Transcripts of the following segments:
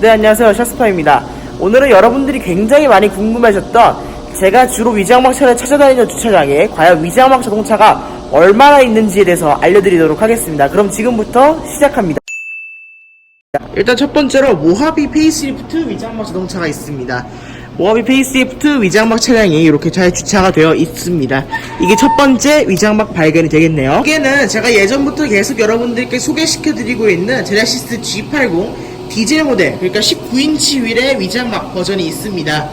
네, 안녕하세요. 샤스파입니다. 오늘은 여러분들이 굉장히 많이 궁금해하셨던 제가 주로 위장막차를 찾아다니는 주차장에 과연 위장막 자동차가 얼마나 있는지에 대해서 알려드리도록 하겠습니다. 그럼 지금부터 시작합니다. 일단 첫 번째로 모하비 페이스리프트 위장막 자동차가 있습니다. 모하비 페이스리프트 위장막 차량이 이렇게 잘 주차가 되어 있습니다. 이게 첫 번째 위장막 발견이 되겠네요. 이게는 제가 예전부터 계속 여러분들께 소개시켜드리고 있는 제네시스 G80 디젤 모델, 그러니까 19인치 휠의 위장막 버전이 있습니다.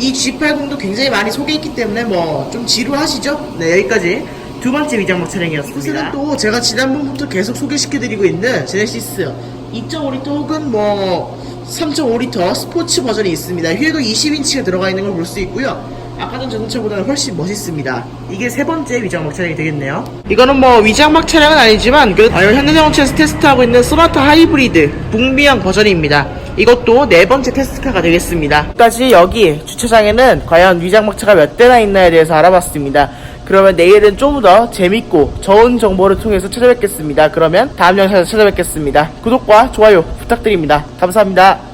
이 G80도 굉장히 많이 소개했기 때문에 뭐 좀 지루하시죠? 네 여기까지 두 번째 위장막 차량이었습니다. 또 제가 지난번부터 계속 소개시켜드리고 있는 제네시스 2.5리터 혹은 뭐 3.5리터 스포츠 버전이 있습니다. 휠도 20인치가 들어가 있는 걸 볼 수 있고요. 아까 전 자동차보다는 훨씬 멋있습니다. 이게 세 번째 위장막 차량이 되겠네요. 이거는 뭐 위장막 차량은 아니지만 그 과연 현대자동차에서 테스트하고 있는 소나타 하이브리드 북미형 버전입니다. 이것도 네 번째 테스트카가 되겠습니다. 까지 여기 주차장에는 과연 위장막 차가 몇 대나 있나에 대해서 알아봤습니다. 그러면 내일은 좀 더 재밌고 좋은 정보를 통해서 찾아뵙겠습니다. 그러면 다음 영상에서 찾아뵙겠습니다. 구독과 좋아요 부탁드립니다. 감사합니다.